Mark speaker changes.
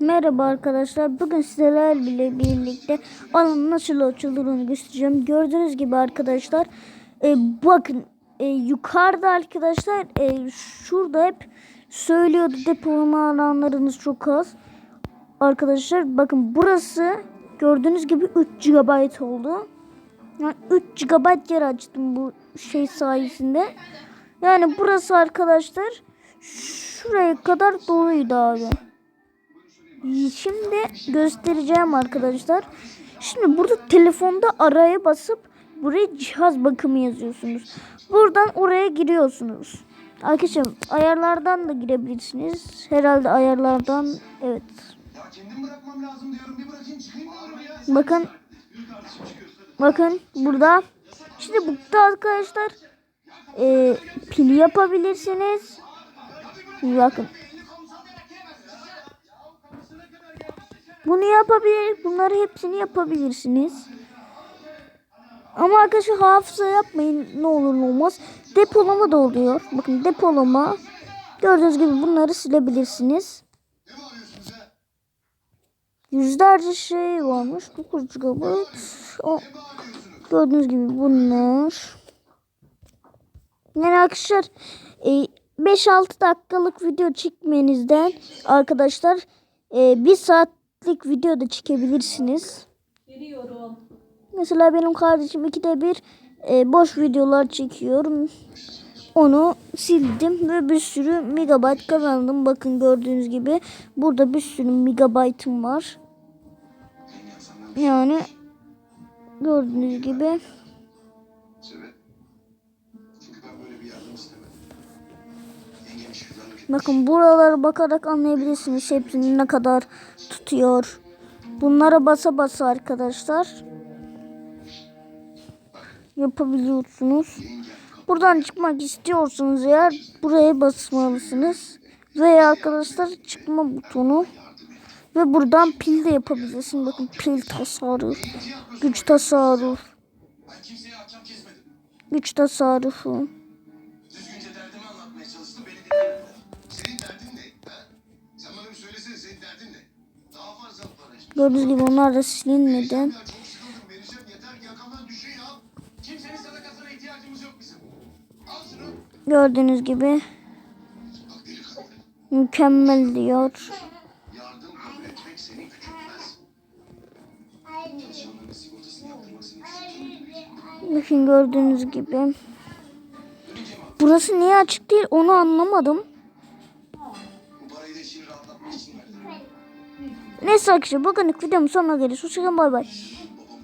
Speaker 1: Merhaba arkadaşlar. Bugün sizlerle birlikte alanın nasıl açıldığını göstereceğim. Gördüğünüz gibi arkadaşlar e, bakın e, yukarıda arkadaşlar e, şurada hep söylüyordu depolama alanlarınız çok az. Arkadaşlar bakın burası gördüğünüz gibi 3 GB oldu. Yani 3 GB yer açtım bu şey sayesinde. Yani burası arkadaşlar şuraya kadar doluydu abi. Şimdi göstereceğim arkadaşlar. Şimdi burada telefonda araya basıp buraya cihaz bakımı yazıyorsunuz. Buradan oraya giriyorsunuz. Arkadaşlar ayarlardan da girebilirsiniz. Herhalde ayarlardan evet. Bakın bakın burada şimdi burada arkadaşlar e, pil yapabilirsiniz. Bakın Bunu yapabilir, bunları hepsini yapabilirsiniz. Ama arkadaşlar hafıza yapmayın ne olur ne olmaz. Depolama da oluyor. Bakın depolama. Gördüğünüz gibi bunları silebilirsiniz. Yüzlerce şey varmış. 9 GB. Gördüğünüz gibi bunlar. Yani arkadaşlar e, 5-6 dakikalık video çekmenizden arkadaşlar e, 1 saatlik video da çekebilirsiniz.
Speaker 2: Geliyorum.
Speaker 1: Mesela benim kardeşim ikide bir e, boş videolar çekiyor. Onu sildim ve bir sürü megabayt kazandım. Bakın gördüğünüz gibi burada bir sürü megabaytım var. Yani gördüğünüz gibi bakın buralara bakarak anlayabilirsiniz hepsini ne kadar tutuyor. Bunlara basa basa arkadaşlar yapabiliyorsunuz. Buradan çıkmak istiyorsanız eğer buraya basmalısınız. Veya arkadaşlar çıkma butonu. Ve buradan pil de yapabilirsiniz. Bakın pil tasarruf. Güç tasarruf. Güç tasarrufu.
Speaker 3: İhtiyacımız yok bizim. Al şunu.
Speaker 1: Gördüğünüz gibi mükemmel diyor. Bakın gördüğünüz gibi. Burası niye açık değil onu anlamadım. Neyse arkadaşlar bugünlük videomun sonuna geliyoruz. Hoşçakalın bay bay.